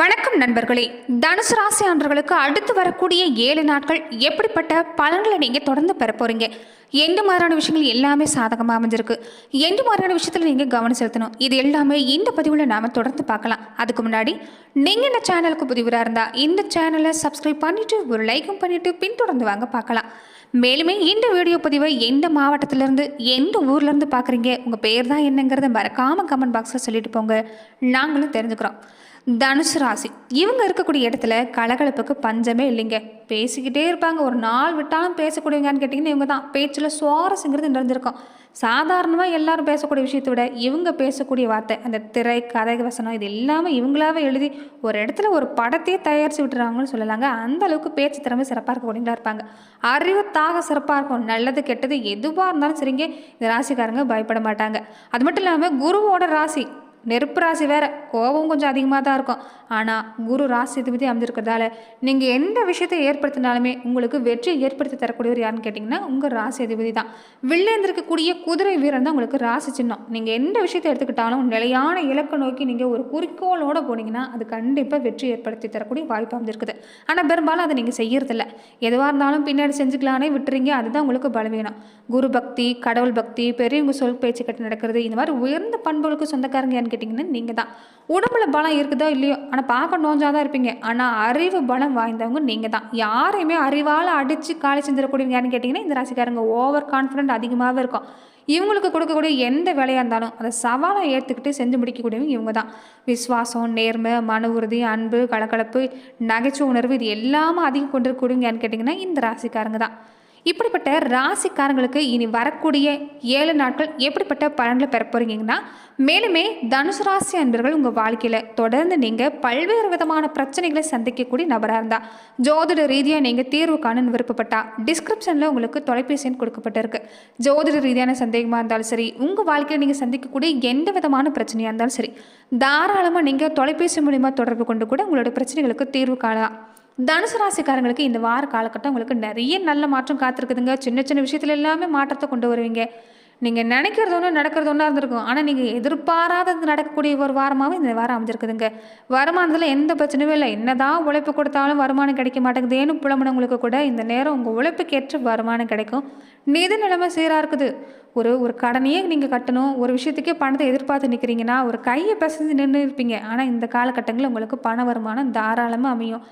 வணக்கம் நண்பர்களே. தனுசு ராசி அன்றர்களுக்கு அடுத்து வரக்கூடிய ஏழு நாட்கள் எப்படிப்பட்ட பலன்களை நீங்கள் தொடர்ந்து பெற போகிறீங்க எந்த மாதிரியான விஷயங்கள் எல்லாமே சாதகமாக அமைஞ்சிருக்கு? எந்த மாதிரியான விஷயத்தில் நீங்கள் கவனம் செலுத்தணும்? இது எல்லாமே இந்த பதிவில் நாம் தொடர்ந்து பார்க்கலாம். அதுக்கு முன்னாடி நீங்கள் இந்த சேனலுக்கு புதிவராக இருந்தால் இந்த சேனலை சப்ஸ்கிரைப் பண்ணிவிட்டு ஒரு லைக்கும் பண்ணிவிட்டு பின்தொடர்ந்து வாங்க பார்க்கலாம். மேலுமே இந்த வீடியோ பதிவை எந்த மாவட்டத்திலேருந்து எந்த ஊர்லேருந்து பார்க்குறீங்க? உங்கள் பேர் தான் என்னங்கிறத மறக்காமல் கமெண்ட் பாக்ஸில் சொல்லிட்டு போங்க. நாங்களும் தெரிஞ்சுக்கிறோம். தனுசு ராசி. இவங்க இருக்கக்கூடிய இடத்துல கலகலப்புக்கு பஞ்சமே இல்லைங்க. பேசிக்கிட்டே இருப்பாங்க. ஒரு நாள் விட்டாலும் பேசக்கூடியவங்கன்னு கேட்டிங்கன்னா இவங்க தான். பேச்சில் சுவாரஸ்யங்கிறது நிறைஞ்சிருக்கும் சாதாரணமாக எல்லாரும் பேசக்கூடிய விஷயத்தை விட இவங்க பேசக்கூடிய வார்த்தை அந்த திரை கதை வசனம் இது இல்லாமல் இவங்களாவே எழுதி ஒரு இடத்துல ஒரு படத்தையே தயாரித்து விட்டுறாங்கன்னு சொல்லலாங்க. அந்த அளவுக்கு பேச்சு திறமை சிறப்பாக இருக்கக்கூடியவங்களா இருப்பாங்க. அறிவு தாக சிறப்பாக இருக்கும். நல்லது கெட்டது எதுவாக இருந்தாலும் சரிங்க. இந்த ராசிக்காரங்க பயப்பட மாட்டாங்க. அது மட்டும் இல்லாமல் குருவோட ராசி நெருப்பு ராசி வேற. கோபம் கொஞ்சம் அதிகமாக தான் இருக்கும். ஆனால் குரு ராசி அதிபதி அமைஞ்சிருக்கிறதால நீங்கள் எந்த விஷயத்தை ஏற்படுத்தினாலுமே உங்களுக்கு வெற்றி ஏற்படுத்தி தரக்கூடியவர் யாருன்னு கேட்டிங்கன்னா உங்கள் ராசி அதிபதி தான் வில்லேந்திருக்கக்கூடிய குதிரை வீரன் தான் உங்களுக்கு ராசி சின்னம். நீங்கள் எந்த விஷயத்தை எடுத்துக்கிட்டாலும் நிலையான இலக்கை நோக்கி நீங்கள் ஒரு குறிக்கோளோடு போனீங்கன்னா அது கண்டிப்பாக வெற்றி ஏற்படுத்தி தரக்கூடிய வாய்ப்பு அமைஞ்சிருக்குது ஆனால் பெரும்பாலும் அதை நீங்கள் செய்யறதில்ல. எதுவாக இருந்தாலும் பின்னாடி செஞ்சுக்கலானே விட்டுறீங்க அதுதான் உங்களுக்கு பலவீனம். குரு பக்தி கடவுள் பக்தி பெரியவங்க சொல் பேச்சு கட்டு நடக்கிறது இந்த மாதிரி உயர்ந்த பண்புகளுக்கு சொந்தக்காரங்க யாருன்னு கேட்டிங்கன்னா நீங்கள் தான். உடம்புல பலம் இருக்குதோ இல்லையோ ஆனால் பார்க்க நோஞ்சாக தான் இருப்பீங்க. ஆனால் அறிவு பலம் வாய்ந்தவங்க நீங்கள் தான். யாரையுமே அறிவால் அடித்து காலி செஞ்சிடக்கூடியவங்க யாருன்னு கேட்டிங்கன்னா இந்த ராசிக்காரங்க ஓவர் கான்ஃபிடென்ட் அதிகமாகவே இருக்கும். இவங்களுக்கு கொடுக்கக்கூடிய எந்த வேலையாக இருந்தாலும் அதை சவாலை ஏற்றுக்கிட்டு செஞ்சு முடிக்கக்கூடியவங்க இவங்க தான். விஸ்வாசம் நேர்மை மன உறுதி அன்பு கலகலப்பு நகைச்சுவை உணர்வு இது எல்லாமே அதிகம் கொண்டிருக்கக்கூடியவங்க யாருன்னு கேட்டிங்கன்னா இந்த ராசிக்காரங்க தான். இப்படிப்பட்ட ராசிக்காரங்களுக்கு இனி வரக்கூடிய ஏழு நாட்கள் எப்படிப்பட்ட பலன்களை பெற போறீங்கன்னா மேலுமே தனுசு ராசி அன்பர்கள் உங்கள் வாழ்க்கையில் தொடர்ந்து நீங்கள் பல்வேறு விதமான பிரச்சனைகளை சந்திக்கக்கூடிய நபராக இருந்தால் ஜோதிட ரீதியாக நீங்கள் தீர்வு காண விருப்பப்பட்டா டிஸ்கிரிப்ஷனில் உங்களுக்கு தொலைபேசி எண் கொடுக்கப்பட்டிருக்கு. ஜோதிட ரீதியான சந்தேகமாக இருந்தாலும் சரி உங்கள் வாழ்க்கையில் நீங்கள் சந்திக்கக்கூடிய எந்த விதமான பிரச்சனையாக இருந்தாலும் சரி தாராளமாக நீங்கள் தொலைபேசி மூலிமா தொடர்பு கொண்டு கூட உங்களோட பிரச்சனைகளுக்கு தீர்வு காணலாம். தனுசு ராசிக்காரங்களுக்கு இந்த வார காலகட்டம் உங்களுக்கு நிறைய நல்ல மாற்றம் காத்திருக்குதுங்க. சின்ன சின்ன விஷயத்துல எல்லாமே மாற்றத்தை கொண்டு வருவீங்க. நீங்கள் நினைக்கிறது ஒன்று நடக்கிறது ஒன்றா இருந்திருக்கும். ஆனால் நீங்கள் எதிர்பாராதது நடக்கக்கூடிய ஒரு வாரமாகவும் இந்த வாரம் அமைஞ்சிருக்குதுங்க. வருமானத்தில் எந்த பிரச்சனையும் இல்லை. என்னதான் உழைப்பு கொடுத்தாலும் வருமானம் கிடைக்க மாட்டேங்குதேன்னு புலம்புனவங்களுக்கு கூட இந்த நேரம் உங்கள் உழைப்புக்கேற்ற வருமானம் கிடைக்கும். நிதி நிலைமை சீராக இருக்குது. ஒரு ஒரு கடனையே நீங்கள் கட்டணும். ஒரு விஷயத்துக்கே பணத்தை எதிர்பார்த்து நிற்கிறீங்கன்னா ஒரு கையை பிசைஞ்சு நின்று இருப்பீங்க ஆனால் இந்த காலகட்டங்களில் உங்களுக்கு பண வருமானம் தாராளமாக அமையும்.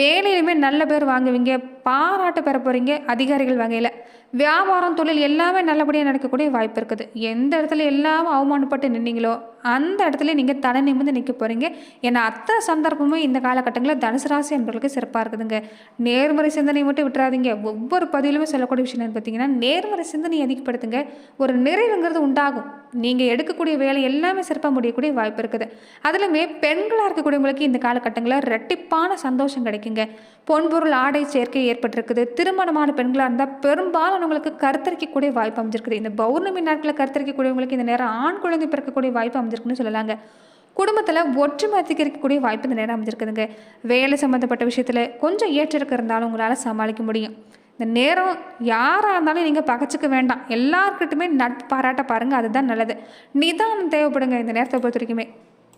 வேலையிலுமே நல்ல பேர் வாங்குவீங்க. பாராட்டு பெற போகிறீங்க அதிகாரிகள் வகையில். வியாபாரம் தொழில் எல்லாமே நல்லபடியாக நடக்கக்கூடிய வாய்ப்பு இருக்குது. எந்த இடத்துல எல்லாமே அவமானப்பட்டு நின்னீங்களோ அந்த இடத்துல நீங்கள் தலை நிமிர்ந்து நிற்க போகிறீங்க ஏன்னா அத்தனை சந்தர்ப்பமும் இந்த காலகட்டங்களில் தனுசு ராசி என்பவர்களுக்கு சிறப்பாக இருக்குதுங்க. நேர்மறை சிந்தனை மட்டும் விட்டுறாதீங்க. ஒவ்வொரு பதிவிலுமே சொல்லக்கூடிய விஷயம் என்னன்னு பார்த்தீங்கன்னா நேர்மறை சிந்தனையை அதிகப்படுத்துங்க. ஒரு நிறைவுங்கிறது உண்டாகும். நீங்கள் எடுக்கக்கூடிய வேலை எல்லாமே சிறப்பாக முடியக்கூடிய வாய்ப்பு இருக்குது. அதுலையுமே பெண்களாக இருக்கக்கூடியவங்களுக்கு இந்த காலகட்டங்களில் ரெட்டிப்பான சந்தோஷம் கிடைக்குங்க. பொன்பொருள் ஆடை சேர்க்கை ஏற்பட்டிருக்குது. திருமணமான பெண்களாக இருந்தால் பெரும்பாலானவங்களுக்கு கருத்தரிக்கக்கூடிய வாய்ப்பு அமைஞ்சிருக்குது. இந்த பௌர்ணமி நாட்களில் கருத்தரிக்கக்கூடியவங்களுக்கு இந்த நேரம் ஆண் குழந்தை பிறக்கக்கூடிய வாய்ப்பு அமைஞ்சிருக்குன்னு சொல்லலாங்க. குடும்பத்தில் ஒற்றுமை அதிகரிக்கக்கூடிய வாய்ப்பு இந்த நேரம் அமைஞ்சிருக்குதுங்க. வேலை சம்மந்தப்பட்ட விஷயத்தில் கொஞ்சம் ஏற்றிருக்க இருந்தாலும் உங்களால் சமாளிக்க முடியும். இந்த நேரம் யாராக இருந்தாலும் நீங்கள் பகச்சிக்க வேண்டாம். எல்லாருக்கிட்டுமே நட்பு பாராட்ட பாருங்கள் அதுதான் நல்லது. நிதானம் தேவைப்படுங்க இந்த நேரத்தை பொறுத்த வரைக்குமே.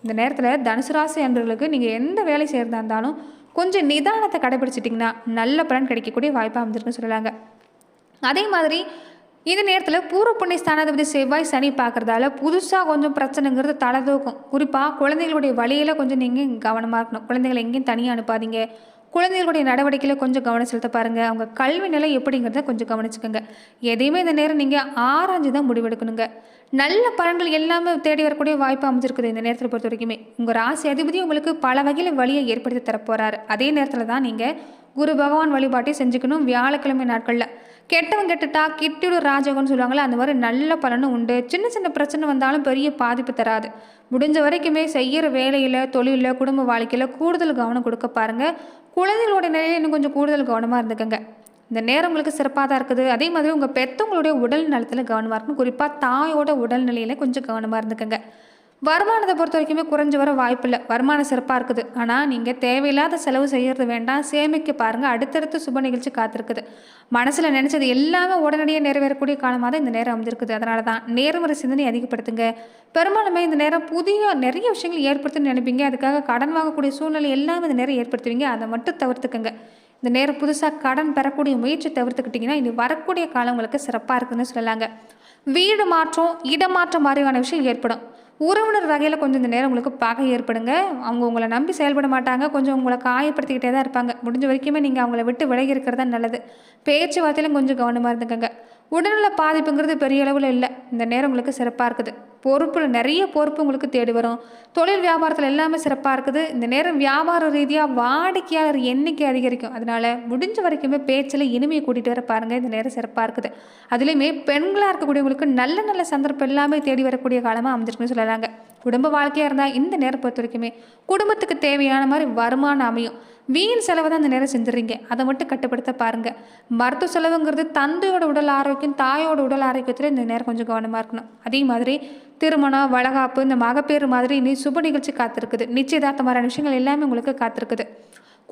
இந்த நேரத்தில் தனுசு ராசி அன்பர்களுக்கு நீங்கள் எந்த வேலை செய்கிறதா இருந்தாலும் கொஞ்சம் நிதானத்தை கடைபிடிச்சிட்டிங்கன்னா நல்ல பலன் கிடைக்கக்கூடிய வாய்ப்பாக அமைஞ்சிருக்குன்னு சொல்லலாங்க. அதே மாதிரி இந்த நேரத்தில் பூர்வ புண்ணிய ஸ்தானாதிபதி செவ்வாய் சனி பார்க்குறதால புதுசாக கொஞ்சம் பிரச்சனைங்கிறது தலை தூக்கும் குறிப்பாக குழந்தைகளுடைய வழியில் கொஞ்சம் நீங்கள் கவனமாக இருக்கணும். குழந்தைகளை எங்கேயும் தனியாக அனுப்பாதீங்க. குழந்தைகளுடைய நடவடிக்கையில் கொஞ்சம் கவனம் செலுத்த பாருங்கள் அவங்க கல்வி நிலை எப்படிங்கிறத கொஞ்சம் கவனிச்சுக்கோங்க. எதையுமே இந்த நேரம் நீங்கள் ஆராய்ஞ்சு தான் முடிவெடுக்கணுங்க. நல்ல பலன்கள் எல்லாமே தேடி வரக்கூடிய வாய்ப்பு அமைஞ்சிருக்குது இந்த நேரத்தில் பொறுத்த வரைக்குமே. உங்கள் ராசி அதிபதி உங்களுக்கு பல வகையில் வழியை ஏற்படுத்தி தரப்போகிறார் அதே நேரத்தில் தான் நீங்கள் குரு பகவான் வழிபாட்டை செஞ்சுக்கணும். வியாழக்கிழமை நாட்களில் கெட்டவன் கெட்டுட்டா கிட்டிடு ராஜகம்னு சொல்லுவாங்களே அந்த மாதிரி நல்ல பலனும் உண்டு. சின்ன சின்ன பிரச்சனை வந்தாலும் பெரிய பாதிப்பு தராது. முடிஞ்ச வரைக்குமே செய்கிற வேலையில் தொழிலில் குடும்ப வாழ்க்கையில் கூடுதல் கவனம் கொடுக்க பாருங்கள் குழந்தைகளோட நிலையில் இன்னும் கொஞ்சம் கூடுதல் கவனமாக இருந்துக்கங்க. இந்த நேரம் உங்களுக்கு சிறப்பாக தான் இருக்குது. அதே மாதிரி உங்கள் பெற்றவங்களுடைய உடல் நலத்தில் கவனமாக இருக்கணும். குறிப்பாக தாயோட உடல்நிலையில் கொஞ்சம் கவனமாக இருந்துக்கங்க. வருமானத்தை பொறுத்த வரைக்குமே குறைஞ்சி வர வாய்ப்பில்லை. வருமானம் சிறப்பாக இருக்குது. ஆனால் நீங்கள் தேவையில்லாத செலவு செய்கிறது வேண்டாம். சேமிக்க பாருங்கள் அடுத்தடுத்து சுப நிகழ்ச்சி காத்திருக்குது. மனசில் நினச்சது எல்லாமே உடனடியாக நிறைவேறக்கூடிய காலமாக தான் இந்த நேரம் அமைஞ்சிருக்குது. அதனால தான் நேர்மறை சிந்தனை அதிகப்படுத்துங்க. பெரும்பாலுமே இந்த நேரம் புதிய நிறைய விஷயங்கள் ஏற்படுத்துன்னு நினைப்பீங்க. அதுக்காக கடன் வாங்கக்கூடிய சூழ்நிலை எல்லாமே இந்த நேரம் ஏற்படுத்துவீங்க. அதை மட்டும் தவிர்த்துக்கங்க. இந்த நேரம் புதுசாக கடன் பெறக்கூடிய முயற்சி தவிர்த்துக்கிட்டிங்கன்னா இனி வரக்கூடிய காலம் உங்களுக்கு சிறப்பாக இருக்குதுன்னு சொல்லலாங்க. வீடு மாற்றம் இடமாற்றம் மாதிரியான விஷயம் ஏற்படும். உறவினர் வகையில் கொஞ்சம் இந்த நேரம் உங்களுக்கு பகை ஏற்படுங்க. அவங்க உங்களை நம்பி செயல்பட மாட்டாங்க. கொஞ்சம் உங்களை காயப்படுத்திக்கிட்டே தான் இருப்பாங்க. முடிஞ்ச வரைக்குமே நீங்கள் அவங்கள விட்டு விலகி இருக்கிறது தான் நல்லது. பேச்சுவார்த்தையிலும் கொஞ்சம் கவனமாக இருந்துக்கங்க. உடல்நல பாதிப்புங்கிறது பெரிய அளவில் இல்லை. இந்த நேரம் உங்களுக்கு சிறப்பாக இருக்குது. பொறுப்பில் நிறைய பொறுப்பு உங்களுக்கு தேடி வரும். தொழில் வியாபாரத்தில் எல்லாமே சிறப்பாக இருக்குது. இந்த நேரம் வியாபார ரீதியாக வாடிக்கையாளர் எண்ணிக்கை அதிகரிக்கும். அதனால் முடிஞ்ச வரைக்குமே பேச்சில் இனிமையை கூட்டிகிட்டு வர பாருங்கள் இந்த நேரம் சிறப்பாக இருக்குது. அதுலேயுமே பெண்களாக இருக்கக்கூடியவங்களுக்கு நல்ல நல்ல சந்தர்ப்பம் எல்லாமே தேடி வரக்கூடிய காலமாக அமைஞ்சிருக்குன்னு சொல்லலாங்க. குடும்ப வாழ்க்கையாக இருந்தால் இந்த நேரம் பொறுத்த வரைக்குமே குடும்பத்துக்கு தேவையான மாதிரி வருமானம் அமையும். வீண் செலவை தான் இந்த நேரம் செஞ்சுறீங்க அதை மட்டும் கட்டுப்படுத்த பாருங்கள் மருத்துவ செலவுங்கிறது தந்தையோட உடல் ஆரோக்கியம் தாயோட உடல் ஆரோக்கியத்தில் இந்த நேரம் கொஞ்சம் கவனமாக இருக்கணும். அதே மாதிரி திருமணம் வளகாப்பு இந்த மகப்பேறு மாதிரி இனி சுப நிகழ்ச்சி காத்திருக்குது. நிச்சயதார்த்தமான விஷயங்கள் எல்லாமே உங்களுக்கு காத்திருக்குது.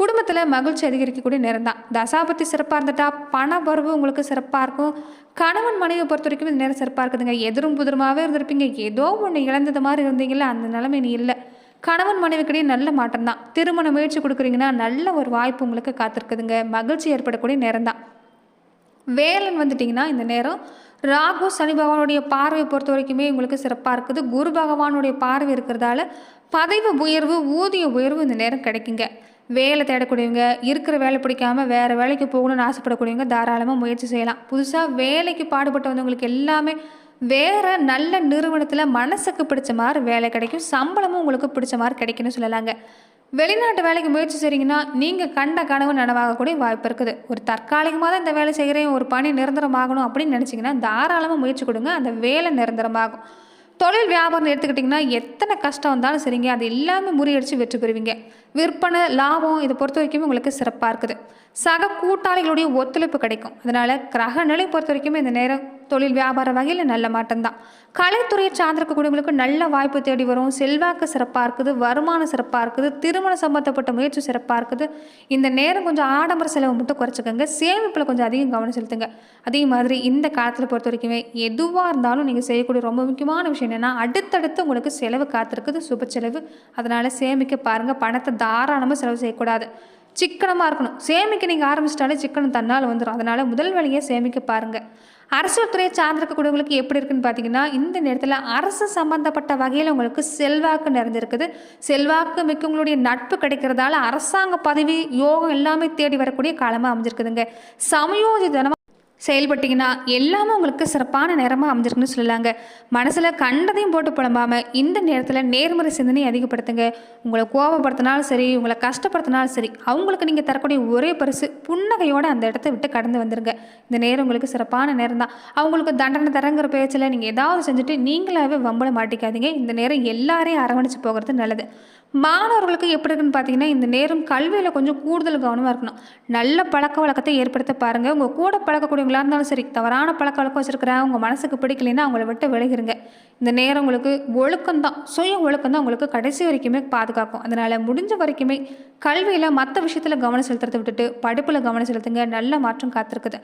குடும்பத்தில் மகிழ்ச்சி அதிகரிக்கக்கூடிய நேரம் தான். தசாபத்தி சிறப்பாக இருந்துட்டா பண வரவு உங்களுக்கு சிறப்பாக இருக்கும். கணவன் மனைவியை பொறுத்த வரைக்கும் இந்த நேரம் சிறப்பாக இருக்குதுங்க. எதிரும் புதிரமாகவே இருந்திருப்பீங்க. ஏதோ ஒன்று இழந்தது மாதிரி இருந்தீங்களா அந்த நிலைமை நீ இல்லை. கணவன் மனைவிக்கிடையே நல்ல மாற்றம் தான் திருமண முயற்சி கொடுக்குறீங்கன்னா நல்ல ஒரு வாய்ப்பு உங்களுக்கு காத்திருக்குதுங்க. மகிழ்ச்சி ஏற்படக்கூடிய நேரம் தான் வேலன் வந்துட்டிங்கன்னா இந்த நேரம் ராகு சனி பகவானுடைய பார்வையை பொறுத்த வரைக்குமே உங்களுக்கு சிறப்பாக இருக்குது. குரு பகவானுடைய பார்வை இருக்கிறதால பதவி உயர்வு ஊதிய உயர்வு இந்த நேரம் கிடைக்குங்க. வேலை தேடக்கூடியவங்க இருக்கிற வேலை பிடிக்காம வேறு வேலைக்கு போகணும்னு ஆசைப்படக்கூடியவங்க தாராளமாக முயற்சி செய்யலாம். புதுசாக வேலைக்கு பாடுபட்டு வந்தவங்களுக்கு எல்லாமே வேறு நல்ல நிறுவனத்தில் மனசுக்கு பிடிச்ச மாதிரி வேலை கிடைக்கும் சம்பளமும் உங்களுக்கு பிடிச்ச மாதிரி கிடைக்கும்னு சொல்லலாங்க. வெளிநாட்டு வேலைக்கு முயற்சி செய்கிறீங்கன்னா நீங்கள் கண்ட கனவு நனவாகக்கூடிய வாய்ப்பு இருக்குது. ஒரு தற்காலிகமாக தான் இந்த வேலை செய்கிறேன் ஒரு பணி நிரந்தரமாகணும் அப்படின்னு நினச்சிங்கன்னா தாராளமாக முயற்சி கொடுங்க அந்த வேலை நிரந்தரமாகும். தொழில் வியாபாரம் எடுத்துக்கிட்டிங்கன்னா எத்தனை கஷ்டம் வந்தாலும் சரிங்க அது எல்லாமே முறியடித்து வெற்றி பெறுவீங்க. விற்பனை லாபம் இதை பொறுத்த வரைக்கும் உங்களுக்கு சிறப்பாக இருக்குது. சக கூட்டாளிகளுடைய ஒத்துழைப்பு கிடைக்கும். அதனால் கிரக நிலை பொறுத்த வரைக்கும் இந்த நேரம் தொழில் வியாபார வகையில் நல்ல மாட்டம்தான் கலைத்துறையை சார்ந்திருக்கக்கூடியவங்களுக்கு நல்ல வாய்ப்பு தேடி வரும். செல்வாக்கு சிறப்பாக இருக்குது வருமானம் சிறப்பாக இருக்குது திருமணம் சம்மந்தப்பட்ட முயற்சி சிறப்பாக இருக்குது. இந்த நேரம் கொஞ்சம் ஆடம்பர செலவு மட்டும் குறைச்சிக்கோங்க. சேமிப்பில் கொஞ்சம் அதிகம் கவனம் செலுத்துங்க. அதே மாதிரி இந்த காலத்தில் பொறுத்த வரைக்குமே எதுவாக இருந்தாலும் நீங்கள் செய்யக்கூடிய ரொம்ப முக்கியமான விஷயம் என்னென்னா அடுத்தடுத்து உங்களுக்கு செலவு காத்திருக்குது சுப செலவு. அதனால் சேமிக்க பாருங்கள் பணத்தை தாராளமாக செலவு செய்யக்கூடாது. சிக்கனமாக இருக்கணும். சேமிக்க நீங்கள் ஆரம்பிச்சிட்டாலே சிக்கனம் தன்னால் வந்துடும் அதனால் முதல் வேலையை சேமிக்க பாருங்கள் அரசியல் துறையை சார்ந்திருக்கக்கூடியவங்களுக்கு எப்படி இருக்குன்னு பார்த்தீங்கன்னா இந்த நேரத்தில் அரசு சம்பந்தப்பட்ட வகையில் உங்களுக்கு செல்வாக்கு நிறைஞ்சிருக்குது. செல்வாக்கு மிக்க உங்களுடைய நட்பு கிடைக்கிறதால அரசாங்க பதவி யோகம் எல்லாமே தேடி வரக்கூடிய காலமாக அமைஞ்சிருக்குதுங்க. சமயோஜிதனமாக செயல்பட்டீங்கன்னா எல்லாமே உங்களுக்கு சிறப்பான நேரமாக அமைஞ்சிருக்குன்னு சொல்லலாங்க மனசில் கண்டதையும் போட்டு புலம்பாமல் இந்த நேரத்தில் நேர்மறை சிந்தனை அதிகப்படுத்துங்க. உங்களை கோபப்படுத்தினாலும் சரி உங்களை கஷ்டப்படுத்தினாலும் சரி அவங்களுக்கு நீங்கள் தரக்கூடிய ஒரே பரிசு புன்னகையோடு அந்த இடத்த விட்டு கடந்து வந்துருங்க. இந்த நேரம் உங்களுக்கு சிறப்பான நேரம் தான் அவங்களுக்கு தண்டனை தரங்கிற பேச்சில் நீங்கள் ஏதாவது செஞ்சுட்டு நீங்களாகவே வம்பல மாட்டிக்காதீங்க. இந்த நேரம் எல்லாரையும் அரவணைச்சு போகிறது நல்லது. மாணவர்களுக்கு எப்படி இருக்குன்னு பார்த்தீங்கன்னா இந்த நேரம் கல்வியில் கொஞ்சம் கூடுதல் கவனமாக இருக்கணும். நல்ல பழக்க வழக்கத்தை ஏற்படுத்த பாருங்கள் உங்கள் கூட பழக்கக்கூடிய பழக்கக்கூடியவங்களா இருந்தாலும் சரி தவறான பழக்க வழக்கம் வச்சுருக்கிறேன் உங்கள் மனசுக்கு பிடிக்கலைன்னா அவங்கள விட்டு விலகிருங்க. இந்த நேரம் உங்களுக்கு ஒழுக்கம்தான் சுய ஒழுக்கம் தான் உங்களுக்கு கடைசி வரைக்குமே பாதுகாக்கும். அதனால் முடிஞ்ச வரைக்குமே கல்வியில் மற்ற விஷயத்தில் கவனம் செலுத்துறதை விட்டுட்டு படிப்பில் கவனம் செலுத்துங்க. நல்ல மாற்றம் காத்திருக்குது.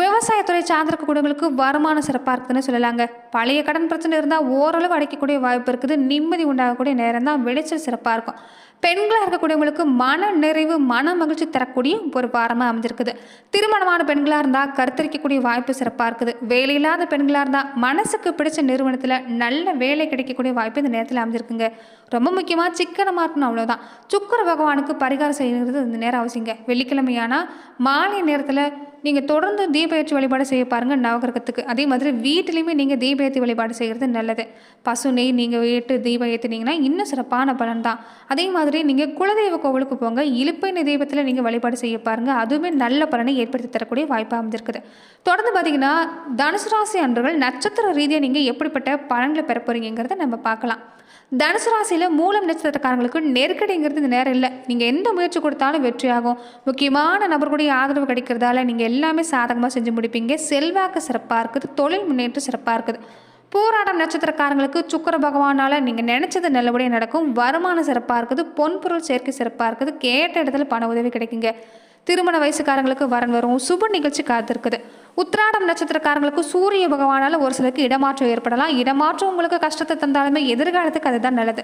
விவசாயத்துறை சார்ந்திருக்கக்கூடியவங்களுக்கு வருமானம் சிறப்பாக இருக்குதுன்னு சொல்லலாங்க. பழைய கடன் பிரச்சனை இருந்தால் ஓரளவு அடைக்கக்கூடிய வாய்ப்பு இருக்குது. நிம்மதி உண்டாகக்கூடிய நேரம் தான் விளைச்சல் சிறப்பாக இருக்கும். பெண்களாக இருக்கக்கூடியவங்களுக்கு மன நிறைவு மன மகிழ்ச்சி தரக்கூடிய ஒரு வாரமாக அமைஞ்சிருக்குது. திருமணமான பெண்களாக இருந்தால் கருத்தரிக்கக்கூடிய வாய்ப்பு சிறப்பாக இருக்குது. வேலையில்லாத பெண்களாக இருந்தால் மனசுக்கு பிடிச்ச நிறுவனத்தில் நல்ல வேலை கிடைக்கக்கூடிய வாய்ப்பு இந்த நேரத்தில் அமைஞ்சிருக்குங்க. ரொம்ப முக்கியமாக சிக்கனமாக இருக்கணும் அவ்வளோதான் சுக்கர பகவானுக்கு பரிகாரம் செய்கிறது இந்த நேரம் அவசியங்க. வெள்ளிக்கிழமையானால் மாலை நேரத்தில் நீங்கள் தொடர்ந்து தீபயிற்சி வழிபாடு செய்ய பாருங்கள் நவகிரகத்துக்கு. அதே மாதிரி வீட்டிலையுமே நீங்கள் தீபயத்தி வழிபாடு செய்கிறது நல்லது. பசு நெய் நீங்கள் வீட்டு தீபம் ஏற்றுனீங்கன்னா இன்னும் சிறப்பான பலன் தான். அதே மாதிரி நீங்கள் குலதெய்வ கோவிலுக்கு போங்க. இழுப்பெண்ணை தெய்வத்தில் நீங்கள் வழிபாடு செய்ய பாருங்கள் அதுவுமே நல்ல பலனை ஏற்படுத்தி தரக்கூடிய வாய்ப்பாக அமைஞ்சிருக்குது. தொடர்ந்து பார்த்தீங்கன்னா தனுசு ராசி அன்றுகள் நட்சத்திர ரீதியாக நீங்கள் எப்படிப்பட்ட பலன்களை பெற போகிறீங்கிறத நம்ம பார்க்கலாம் தனுசு ராசியில் மூலம் நட்சத்திரக்காரங்களுக்கு நெருக்கடிங்கிறது இந்த நேரம் இல்லை. நீங்கள் எந்த முயற்சி கொடுத்தாலும் வெற்றியாகும். முக்கியமான நபர்களுடைய ஆதரவு கிடைக்கிறதால நீங்கள் எல்லாமே சாதகமாக செஞ்சு முடிப்பீங்க. செல்வாக்கு சிறப்பாக இருக்குது. தொழில் முன்னேற்றம் சிறப்பாக இருக்குது. போராட்டம் நட்சத்திரக்காரங்களுக்கு சுக்கர பகவானால் நீங்கள் நினச்சது நல்லபடியாக நடக்கும். வருமானம் சிறப்பாக இருக்குது. பொன்பொருள் சேர்க்கை சிறப்பாக இருக்குது. கேட்ட இடத்துல பண உதவி கிடைக்குங்க. திருமண வயசுக்காரங்களுக்கு வரன் வரும். சுப நிகழ்ச்சி காத்திருக்குது. உத்திராடம் நட்சத்திரக்காரங்களுக்கு சூரிய பகவானால் ஒரு சிலருக்கு இடமாற்றம் ஏற்படலாம். இடமாற்றம் உங்களுக்கு கஷ்டத்தை தந்தாலுமே எதிர்காலத்துக்கு அதுதான் நல்லது.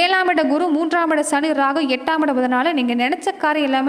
ஏழாம் இட குரு மூன்றாம் இட சனி ராகு எட்டாம் இட புதனால நீங்கள் நினச்ச காரியம் எல்லாமே